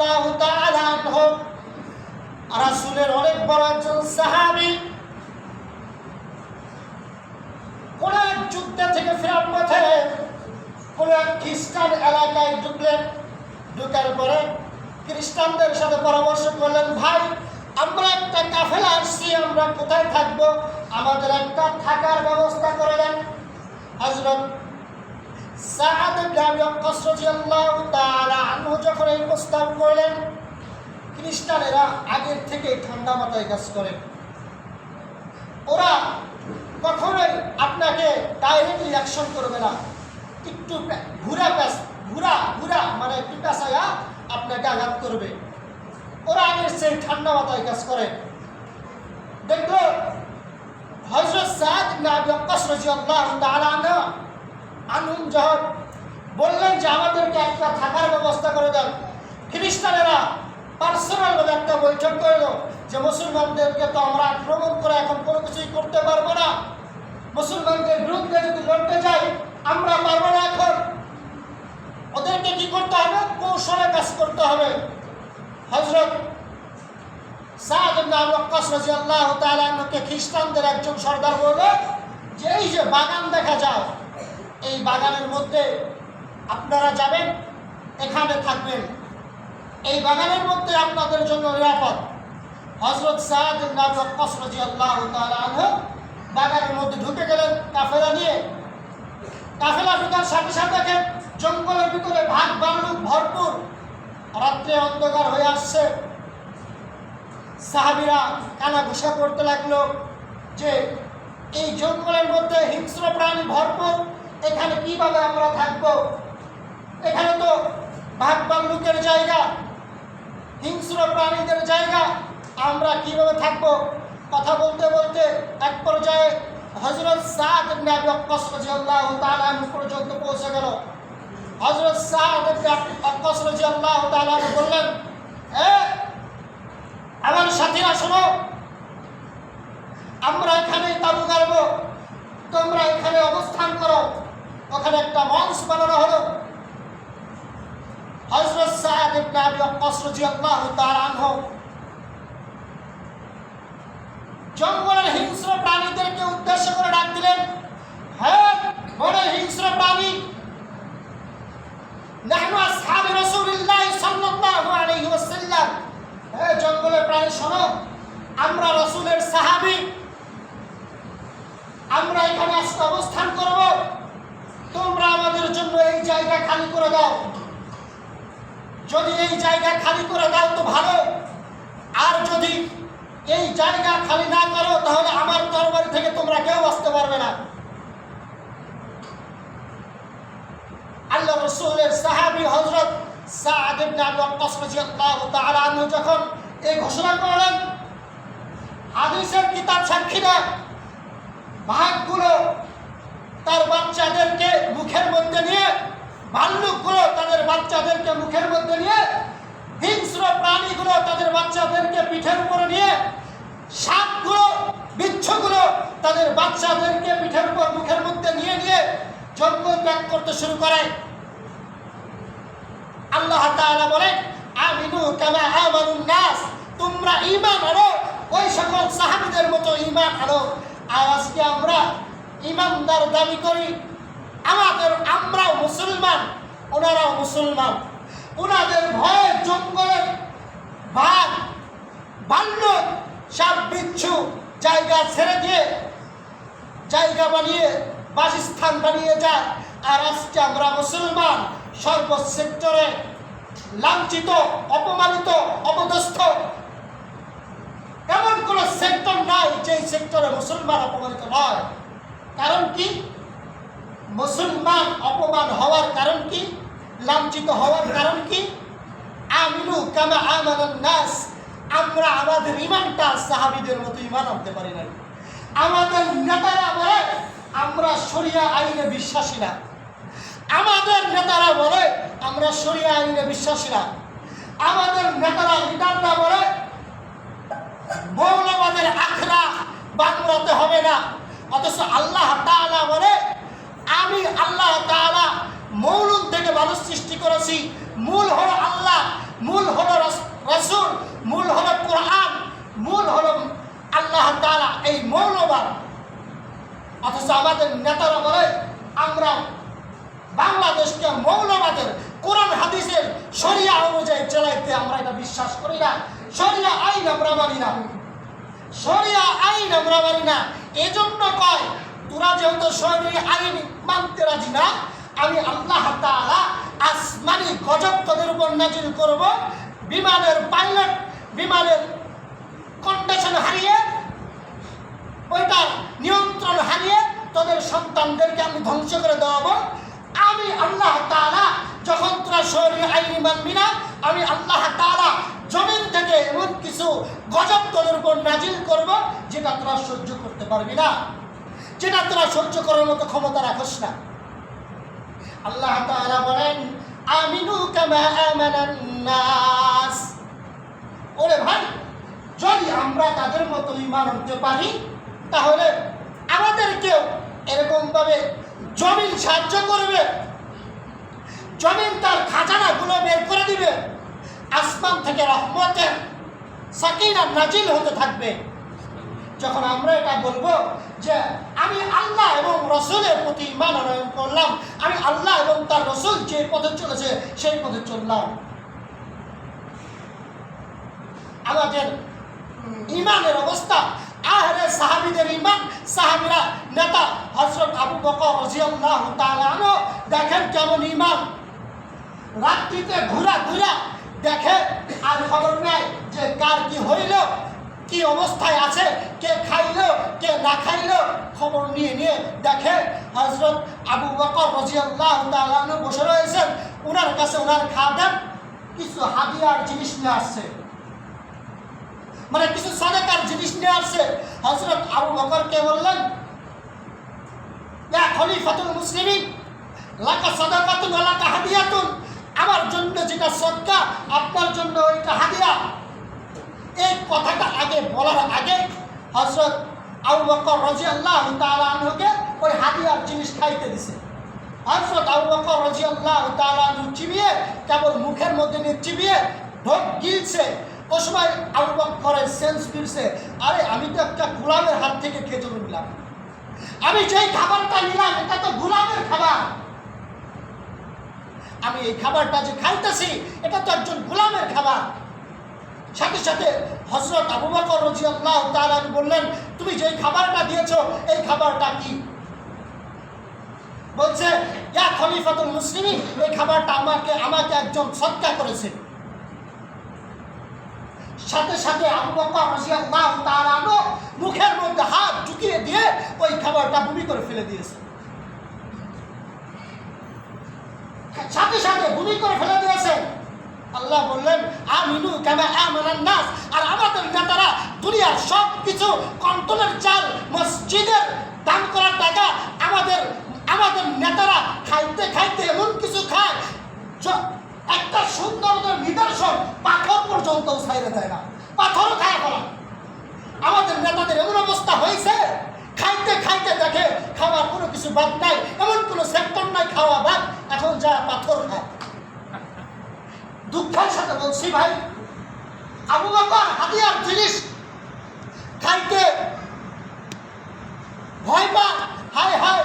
আনহু, রাসূলের অনেক বড় একজন সাহাবী। কোন এক যুদ্ধ থেকে ফেরার পথে কোন এক খ্রিস্টান এলাকায় ঢুকলেন। ঢুকার পরে খ্রিস্টানদের সাথে পরামর্শ করলেন, ভাই, আমরা একটা কাফেলা আসছি, আমরা কোথায় থাকব? আমাদের একটা থাকার ব্যবস্থা করে দেন। হজরত সাহাদ আনহু যখন এই প্রস্তাব করলেন, খ্রিস্টানেরা আগের থেকে ঠান্ডা মাথায় কাজ করে। ওরা কখনোই আপনাকে ডাইরেক্টলি অ্যাকশন করবে না। একটু ঘুরা প্যাস, ঘুরা ঘুরা মানে একটু পেঁচাইয়া আপনাকে আঘাত করবে। ওরা আগের সেই ঠান্ডা মাথায় কাজ করে। দেখল হজরত সাদ ওয়াক্কাস রাদিয়াল্লাহু তাআলা আনহু আনুন যখন বললেন যে, আমাদেরকে একটা থাকার ব্যবস্থা করে দেন। খ্রিস্টানেরা পার্সোনাল ভাবে একটা বৈঠক করল যে, মুসলমানদেরকে তো আমরা আক্রমণ করে এখন কোনো কিছুই করতে পারব না। মুসলমানদের বিরুদ্ধে যদি লড়তে যাই, আমরা পারব না এখন। ওদেরকে কি করতে হবে? কৌশলে কাজ করতে হবে। হজরত খ্রিস্টানদের একজন সর্দার বলল, যে এই যে বাগান দেখা যায় এই বাগানের মধ্যে আপনারা যাবেন, এখানে থাকবেন। এই বাগানের মধ্যে আপনাদের জন্য নিরাপদ। হজরত বাগানের মধ্যে ঢুকে গেলেন, কাফেলা নিয়ে। কাফেলা ঢুকার সাথে সাথে দেখেন জঙ্গলের ভিতরে ভাগ বাল্লুক ভরপুর। রাত্রে অন্ধকার হয়ে আসছে। সাহাবিরা কানা ঘুষা করতে লাগল যে, এই জঙ্গলের মধ্যে হিংস্র প্রাণী ভরপুর। এখানে কীভাবে আমরা থাকব? এখানে তো ভাগ বাল্লুকের জায়গা, হিংস্র প্রাণীদের জায়গা, আমরা কীভাবে থাকব? কথা বলতে বলতে এক পর্যায়ে হজরত সাদ পর্যন্ত পৌঁছে গেল। হজরত সাদ বললেন আমার সাথীরা শোনো, আমরা এখানে তাবু গাড়ব তোমরা এখানে অবস্থান করো। ওখানে একটা মঞ্চ বানানো হলো। হজরত আনহু। জঙ্গলের হিংস্র প্রাণীদেরকে উদ্দেশ্য করে ডাক দিলেন হ্যাঁ বড় হিংস্র প্রাণী জঙ্গলের প্রাণী, শোনো, আমরা রসুলের সাহাবী। আমরা এখানে অবস্থান করব জন্য এই জায়গা খালি করে দাও। যদি এই জায়গা খালি করে দাও তো ভালো। আর যদি এই জায়গা খালি না করো, তাহলে আমার তরবারি থেকে তোমরা কেউ আসতে পারবে না। আল্লাহ রসুলের সাহাবি হজরত যখন এই ঘোষণা করলেন, হাদিসের কিতাব সাক্ষী দেয় ভাগগুলো তার বাচ্চাদেরকে মুখের মধ্যে নিয়ে, ভাল্লুকগুলো তাদের বাচ্চাদেরকে মুখের মধ্যে নিয়ে, হিংস্র প্রাণীগুলো তাদের বাচ্চাদেরকে পিঠের উপরে নিয়ে, সাপগুলো, বিচ্ছুগুলো তাদের বাচ্চাদেরকে পিঠের উপর মুখের মধ্যে নিয়ে নিয়ে জঙ্গল ত্যাগ করতে শুরু করে আল্লাহ তাআলা বলেন, আমিনু কামা আমানুন নাস। তোমরা ঈমান আনো, ওই সকল সাহাবীদের মতো ঈমান আনো। আর আজকে আমরা ঈমানদার দাবি করি, আমাদের আমরাও মুসলমান, ওনারাও মুসলমান। ওনাদের ভয়ে জঙ্গলের ভাগ ভাল্লুক সাপ বিচ্ছু জায়গা ছেড়ে দিয়ে জায়গা বানিয়ে, বাসস্থান বানিয়ে যায়। আর আজকে আমরা মুসলমান সর্ব সেক্টরে লাঞ্ছিত, অপমানিত, অপদস্থ। এমন কোন সেক্টর নাই যে সেক্টরে মুসলমান অপমানিত নয়। কারণ কি? মুসলমান অপমান হওয়ার কারণ কি? লাঞ্ছিত হওয়ার কারণ কি? আমিনু কামা আমানান নাস। আমরা আমাদের ইমানটা সাহাবীদের মতো ইমান আনতে পারি না আমাদের নেতারা বলে, আমরা শরিয়া আইনে বিশ্বাসী না। আমাদের নেতারা বলে, আমরা শরিয়া আইনে বিশ্বাসী না। আমাদের নেতারা, লিডাররা বলে, মৌলবাদের আখড়া বাংলাতে হবে না। অথচ আল্লাহ তাআলা বলে, আমি আল্লাহ তাআলা মৌলুদ থেকে মানুষ সৃষ্টি করেছি। মূল হলো আল্লাহ, মূল হলো রস- রসুল, মূল হলো কোরআন, মূল হলো আল্লাহ তাআলা এই মৌলবাদ অথচ আমাদের নেতারা বলে, আমরা বাংলাদেশকে মৌলবাদের, কোরআন হাদিসের শরিয়া অনুযায়ী চালাইতে আমরা এটা বিশ্বাস করি না। শরিয়া আইন আমরা মানি না। শরিয়া আইন আমরা মানি না। এজন্য কয়, তোরা যেহেতু শরীর আইন মানতে রাজি না, আমি আল্লাহ তাআলা আসমানি গজব তোদের উপর নাজিল করব, বিমানের পাইলট, বিমানের কন্ডিশন হারিয়ে, ওইটার নিয়ন্ত্রণ হারিয়ে তোদের সন্তানদেরকে আমি ধ্বংস করে দেওয়াবো। আমি আল্লাহ তাআলা, যখন তোরা শরীর আইনি মানবি না, আমি আল্লাহ তাআলা জমিন থেকে এমন কিছু গজব তোদের উপর নাজিল করব, যেটা তোরা সহ্য করতে পারবি না। যেটা তোরা সহ্য করার মতো ক্ষমতা রাখস না। আল্লাহ বলেন, আমিনু নাস। ওরে ভাই, যদি আমরা তাদের মতো ইমান আনতে পারি, তাহলে আমাদেরকেও এরকমভাবে জমিন সাহায্য করবে। জমিন তার খাজানাগুলো বের করে দিবে। আসমান থেকে রহমতের সাকিনা নাজিল হতে থাকবে। যখন আমরা এটা বলব যে আমি আল্লাহ এবং রসুলের প্রতি ইমান আনয়ন করলাম, আমি আল্লাহ এবং তার রসুল যে পথে চলেছে সেই পথে চললাম। আমাদের ইমানের অবস্থা আহরে সাহাবিদের ইমান সাহাবিরা নেতা হজরত আবু বকর আনহু দেখেন কেমন ইমান রাত্রিতে ঘুরা ঘুরা দেখে আর খবর নেয় যে কার কি হইল, কি অবস্থায় আছে, কে খাইলো, কে না খাইলো, খবর নিয়ে নিয়ে দেখে হজরত আবু বকর রাদিয়াল্লাহু তাআলা বসে রয়েছেন। ওনার কাছে ওনার খাদেম কিছু হাদিয়ার জিনিস নিয়ে আসছে। মানে কিছু সাদাকার জিনিস নিয়ে আসছে। হজরত আবু বকরকে বললেন খলিফাতুল মুসলিমিন, লাকা সাদাকাতুন লাকা হাদিয়াতুন। আমার জন্য যেটা সদকা আপনার জন্য ওইটা হাদিয়া। এই কথাটা আগে বলার আগে হজরত আবু বকর রাদিয়াল্লাহু আল্লাহ আনহুকে ওই হাদিয়ার জিনিস খাইতে দিছে। হজরত আবু বকর রাদিয়াল্লাহু তাআলা আনহু চিবিয়ে, কেবল মুখের মধ্যে নিয়ে চিবিয়ে ঢোক গিলছে। ও সময় আবু বকরের সেন্স ফিরছে, আরে আমি তো একটা গোলামের হাত থেকে খেজুর নিলাম আমি যেই খাবারটা নিলাম এটা তো গোলামের খাবার আমি এই খাবারটা যে খাইতেছি, এটা তো একজন গোলামের খাবার। সাথে সাথে হজরত আবু বকর রাদিয়াল্লাহু তাআলা বললেন, তুমি যেই খাবারটা দিয়েছ, এই খাবারটা কি? বলছে, ইয়া খলিফাতুল মুসলিমিন, এই খাবারটা আমাকে আমাকে একজন সৎকা করেছে। সাথে সাথে আবু বকর রাদিয়াল্লাহু তাআলা আনহু মুখের মধ্যে হাত ঢুকিয়ে দিয়ে ওই খাবারটা বমি করে ফেলে দিয়েছে। সাথে সাথে বমি করে ফেলে দিয়েছে। আল্লাহ বললেন, আমিনু কামা আমানান নাস। আর আমাদের নেতারা দুনিয়ার সব কিছু কন্ট্রোলের চাল মসজিদের দান করার টাকা আমাদের আমাদের নেতারা খাইতে খাইতে এমন কিছু খায় একটা সুন্দর নিদর্শন পাথর পর্যন্ত ছাইরে দেয় না। পাথরও খায় আমাদের নেতাদের এমন অবস্থা হয়েছে খাইতে খাইতে দেখে খাওয়ার কোনো কিছু বাদ নাই, এমন কোনো সেক্টর নাই খাওয়া বাদ, এখন যা পাথর খায়। দুঃখের সাথে বলছি ভাই, আবু বকর হাতিয়ার জিনিস খাইতে ভয় পা হায় হায়,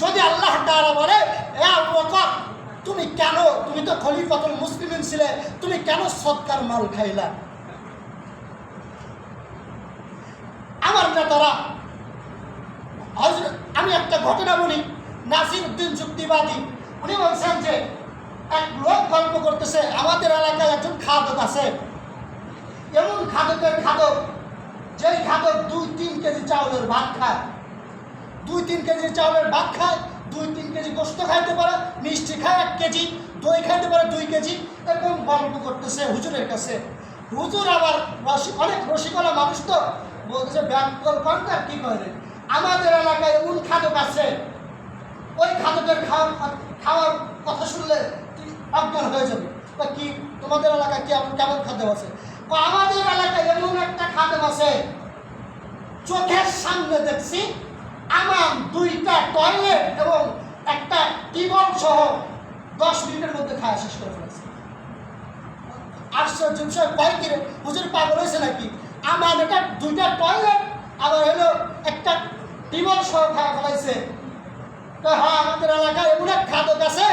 যদি আল্লাহ তাআলা বলে, এ আবু বকর, তুমি কেন, তুমি তো খলিফাতুল মুসলিমিন ছিলে, তুমি কেন সৎকার মাল খাইলা? আমার নেতারা আমি একটা ঘটনা বলি। নাসির উদ্দিন যুক্তিবাদী। উনি বলছেন যে, এক লোক গল্প করতেছে, আমাদের এলাকায় একজন খাদক আছে। এমন খাদকের খাদক, যেই খাদক দুই তিন কেজি চাউলের ভাত খায়। দুই তিন কেজি চাউলের ভাত খায়, দুই তিন কেজি গোস্ত খাইতে পারে, মিষ্টি খায় এক কেজি, দই খাইতে পারে দুই কেজি, এরকম গল্প করতেছে হুজুরের কাছে। হুজুর আবার অনেক রসিকলা মানুষ তো, বলতেছে ব্যায়াম করবেন কি করে আমাদের এলাকায় এমন খাদক আছে, ওই খাদকের খাওয়ার কথা শুনলে অজ্ঞান হয়ে যাবে। বা কি তোমাদের এলাকায় কেমন কেমন খাদ্য আছে? আমাদের এলাকায় এমন একটা খাদ্য আছে, চোখের সামনে দেখছি, আমার দুইটা টয়লেট এবং একটা টিবল সহ দশ মিনিটের মধ্যে খাওয়া শেষ করে ফেলেছে। আশ্চর্য বিষয়, কয় কিরে হুজুর পাগল হয়েছে নাকি? আমার এটা দুইটা টয়লেট আবার হলো একটা টিবল সহ খাওয়া ফেলাইছে হ্যাঁ আমাদের এলাকায় এমন এক খাদক আছে,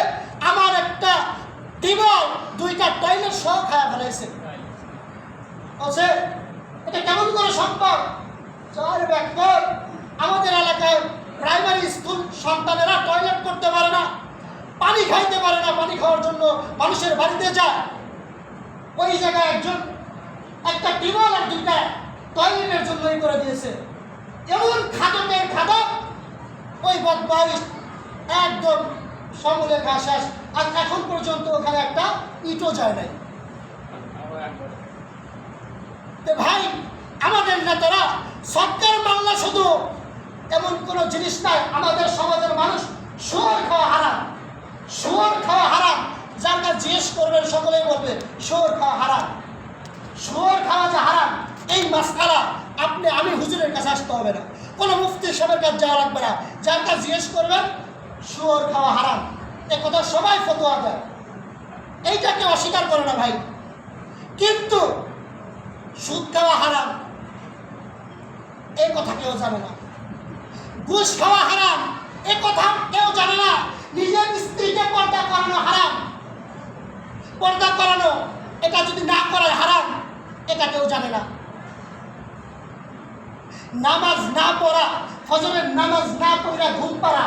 আমার একটা টিবল দুইটা টয়লেট সহ খাওয়া ফেলাইছে। বলছে, এটা কেমন করে সম্ভব? চার ব্যাকর আমাদের এলাকায় প্রাইমারি স্কুল সন্তানেরা টয়লেট করতে পারে না, পানি খাইতে পারে না, পানি খাওয়ার জন্য মানুষের বাড়িতে যায়। ওই জায়গায় একজন, একটা টিউবওয়েল আর দুইটা টয়লেটের জন্যই করে দিয়েছে। এমন খাদকের খাদক, ওই বদমাইশ একদম সমূলে ঘাস আর এখন পর্যন্ত ওখানে একটা ইটও যায় নাই। ভাই, আমাদের নেতারা সরকার মামলা শুধু এমন কোনো জিনিস নাই, আমাদের সমাজের মানুষ শুয়োর খাওয়া হারাম। শুয়োর খাওয়া হারাম। যার জিজ্ঞেস করবেন, সকলেই বলবে, শুয়োর খাওয়া হারাম। শুয়োর খাওয়া যে হারাম এই মাসকালা আপনি, আমি হুজুরের কাছে আসতে হবে না। কোনো মুফতি সাহেবের কাছে যাওয়া লাগবে না। যার কাছে জিজ্ঞেস করবেন, শুয়োর খাওয়া হারাম। এ কথা সবাই ফতোয়া দেয়। এইটাকে অস্বীকার করে না ভাই। কিন্তু সুদ খাওয়া হারাম। এই কথা কেউ জানে না। ঘুষ খাওয়া হারাম। এ কথা কেউ জানে না। নিজের স্ত্রীকে পর্দা করানো হারাম। পর্দা করানো, এটা যদি না করায় হারাম, এটা কেউ জানে না। নামাজ না পড়া ফজরের নামাজ না পড়া ঘুম পাড়া